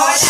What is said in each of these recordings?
Lord.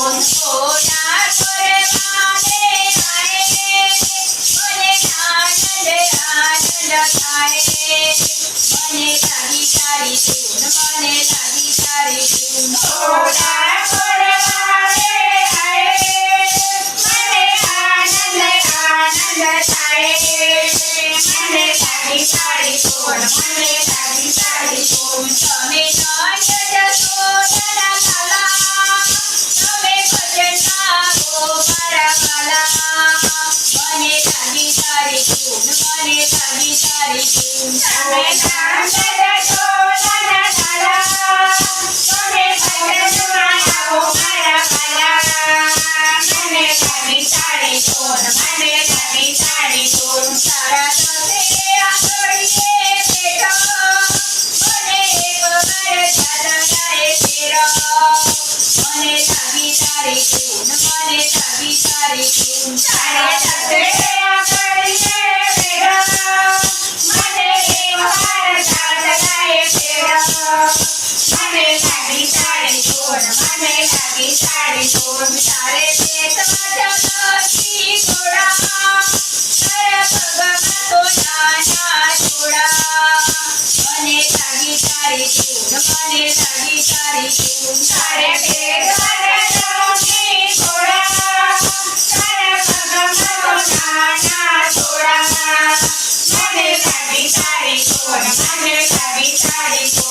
মন সোনা મને લાગી સાડી ચોર મને લાગી સાડી ચોર તારે તે તકી ઘોડા સાડી ચોર મને લાગી સાડી ચોર તારે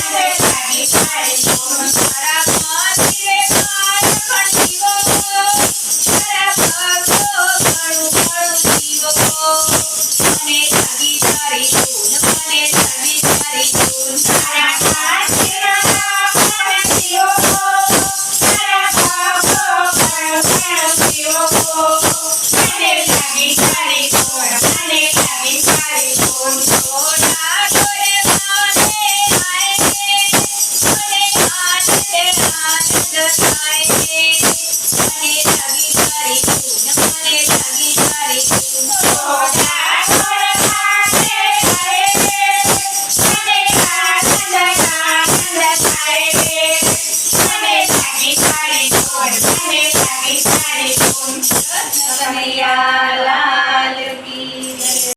Friday, you Friday.